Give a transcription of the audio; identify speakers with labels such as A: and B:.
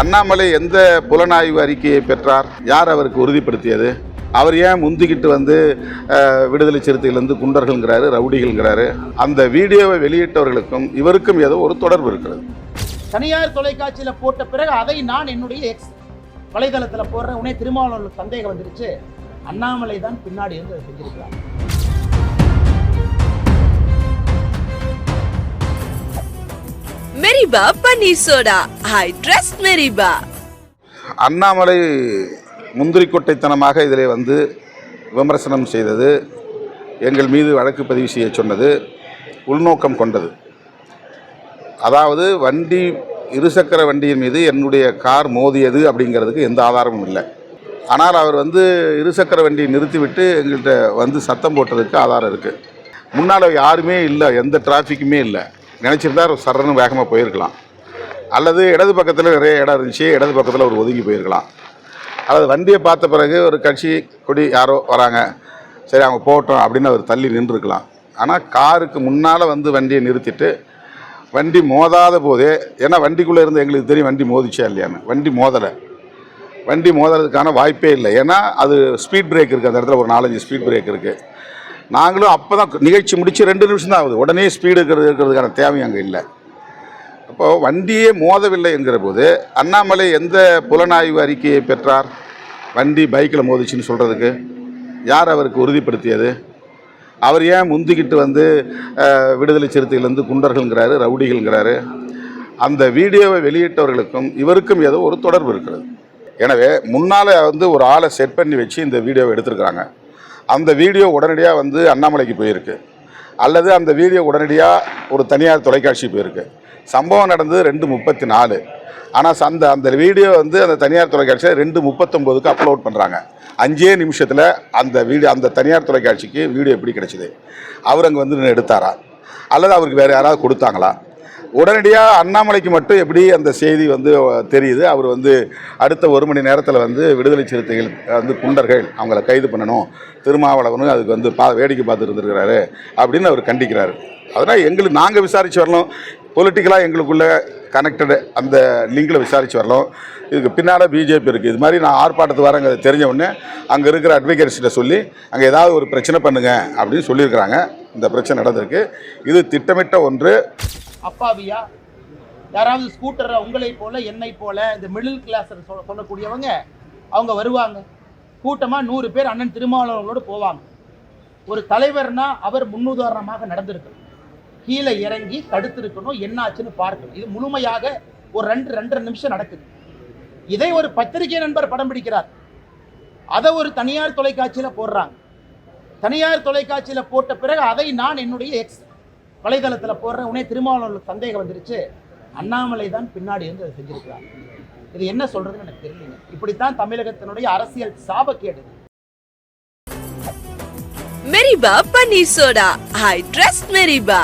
A: அண்ணாமலை எந்த புலனாய்வு அறிக்கையை பெற்றார்? யார் அவருக்கு உறுதிப்படுத்தியது? அவர் ஏன் முந்திக்கிட்டு வந்து விடுதலை சிறுத்தையிலேருந்து குண்டர்கள்ங்கிறாரு ரவுடிகள்ங்கிறாரு? அந்த வீடியோவை வெளியிட்டவர்களுக்கும் இவருக்கும் ஏதோ ஒரு தொடர்பு இருக்கிறது.
B: தனியார் தொலைக்காட்சியில் போட்ட பிறகு அதை நான் என்னுடைய எக்ஸ் வலைதளத்தில் போடுறேன். உடனே திருமாவளவனுக்கு சந்தேகம் வந்துருச்சு. அண்ணாமலை தான் பின்னாடி இருந்து அதை செஞ்சிருக்கிறார்.
C: மெரிபா பன்னீர் சோடா ஐ ட்ரஸ்ட் மெரிபா
A: அண்ணாமலை முந்திரிக்கொட்டைத்தனமாக இதில் வந்து விமர்சனம் செய்தது எங்கள் மீது வழக்கு பதிவு செய்ய சொன்னது உள்நோக்கம் கொண்டது. அதாவது வண்டி இருசக்கர வண்டியின் மீது என்னுடைய கார் மோதியது அப்படிங்கிறதுக்கு எந்த ஆதாரமும் இல்லை. ஆனால் அவர் வந்து இருசக்கர வண்டியை நிறுத்திவிட்டு எங்கள்கிட்ட வந்து சத்தம் போட்டதுக்கு ஆதாரம் இருக்குது முன்னால் யாருமே இல்லை எந்த டிராஃபிக்குமே இல்லை. நினச்சிருந்தா ஒரு சரன்னு வேகமாக போயிருக்கலாம். அல்லது இடது பக்கத்தில் நிறைய இடம் இருந்துச்சு இடது பக்கத்தில் ஒரு ஒதுங்கி போயிருக்கலாம். அல்லது வண்டியை பார்த்த பிறகு ஒரு கட்சி கொடி யாரோ வராங்க சரி அவங்க போகட்டும் அப்படின்னு அவர் தள்ளி நின்றுருக்கலாம். ஆனால் காருக்கு முன்னால் வந்து வண்டியை நிறுத்திட்டு வண்டி மோதாத போதே ஏன்னா வண்டிக்குள்ளே இருந்து எங்களுக்கு தெரியும் வண்டி மோதிச்சா இல்லையான்னு. வண்டி மோதலை. வண்டி மோதுறதுக்கான வாய்ப்பே இல்லை. ஏன்னா அது ஸ்பீட் பிரேக் இருக்குது அந்த இடத்துல ஒரு நாலஞ்சு ஸ்பீட் பிரேக் இருக்குது நாங்களும் அப்போ தான் நிகழ்ச்சி முடித்து ரெண்டு நிமிஷம் தான் ஆகுது. உடனே ஸ்பீடு இருக்கிறது இருக்கிறதுக்கான தேவை அங்கே இல்லை. அப்போது வண்டியே மோதவில்லை என்கிற போது அண்ணாமலை எந்த புலனாய்வு அறிக்கையை பெற்றார்? வண்டி பைக்கில் மோதிச்சுன்னு சொல்கிறதுக்கு யார் அவருக்கு உறுதிப்படுத்தியது? அவர் ஏன் முந்திக்கிட்டு வந்து விடுதலை சிறுத்தையிலேருந்து குண்டர்கள்ங்கிறாரு ரவுடிகள்ங்கிறாரு? அந்த வீடியோவை வெளியிட்டவர்களுக்கும் இவருக்கும் ஏதோ ஒரு தொடர்பு இருக்கிறது. எனவே முன்னால் வந்து ஒரு ஆளை செட் பண்ணி வச்சு இந்த வீடியோவை எடுத்திருக்கிறாங்க. அந்த வீடியோ உடனடியாக வந்து அண்ணாமலைக்கு போயிருக்கு. அல்லது அந்த வீடியோ உடனடியாக ஒரு தனியார் தொலைக்காட்சி போயிருக்கு. சம்பவம் நடந்தது ரெண்டு முப்பத்தி நாலு ஆனால் அந்த அந்த வீடியோ வந்து அந்த தனியார் தொலைக்காட்சியில் ரெண்டு முப்பத்தொம்போதுக்கு அப்லோட் பண்ணுறாங்க அஞ்சே நிமிஷத்தில் அந்த வீடியோ அந்த தனியார் தொலைக்காட்சிக்கு வீடியோ எப்படி கிடைச்சிது? அவர் அங்கே வந்து எடுத்தாரா? அல்லது அவருக்கு வேறு யாராவது கொடுத்தாங்களா? உடனடியாக அண்ணாமலைக்கு மட்டும் எப்படி அந்த செய்தி வந்து தெரியுது. அவர் வந்து அடுத்த ஒரு மணி நேரத்தில் வந்து விடுதலை சிறுத்தைகள் வந்து குண்டர்கள் அவங்கள கைது பண்ணணும். திருமாவளவனும் அதுக்கு வந்து பா வேடிக்கை பார்த்துட்டு இருந்திருக்கிறாரு அப்படின்னு அவர் கண்டிக்கிறாரு. அதனால் எங்களுக்கு நாங்கள் விசாரித்து வரலாம் பொலிட்டிக்கலாக எங்களுக்குள்ள கனெக்டடு அந்த லிங்கில் விசாரித்து வரலாம் இதுக்கு பின்னால் பிஜேபி இருக்குது இது மாதிரி நான் ஆர்ப்பாட்டத்து வரேங்கிறத தெரிஞ்ச உடனே அங்கே இருக்கிற அட்வொகேட்ஸ்கிட்ட சொல்லி அங்கே ஏதாவது ஒரு பிரச்சனை பண்ணுங்க அப்படின்னு சொல்லியிருக்கிறாங்க. இந்த பிரச்சனை நடந்திருக்கு. இது திட்டமிட்ட ஒன்று.
B: அப்பாவியா? யாராவது ஸ்கூட்டரை உங்களை போல என்னை போல இந்த மிடில் கிளாஸ் சொல்ல சொல்லக்கூடியவங்க அவங்க வருவாங்க. கூட்டமாக நூறு பேர் அண்ணன் திருமாவளவர்களோடு போவாங்க. ஒரு தலைவர்னா அவர் முன்னுதாரணமாக நடந்திருக்கணும். கீழே இறங்கி தடுத்திருக்கணும் என்னாச்சுன்னு பார்க்கணும். இது முழுமையாக ஒரு ரெண்டு ரெண்டரை நிமிஷம் நடக்குது. இதை ஒரு பத்திரிகை நண்பர் படம் பிடிக்கிறார். அதை ஒரு தனியார் தொலைக்காட்சியில் போடுறாங்க. தனியார் தொலைக்காட்சியில் போட்ட பிறகு அதை நான் என்னுடைய எக்ஸ் வலைதளத்துல போடுற உடனே திருமாவளவனுக்கு சந்தேகம் வந்துருச்சு. அண்ணாமலை தான் பின்னாடி இருந்து அதை செஞ்சிருக்கிறார். இது என்ன சொல்றதுன்னு எனக்கு தெரியல இப்படித்தான் தமிழகத்தினுடைய அரசியல் சாபக்கேடு
C: மெரிபா பன்னீர் சோடா. I trust மெரிபா.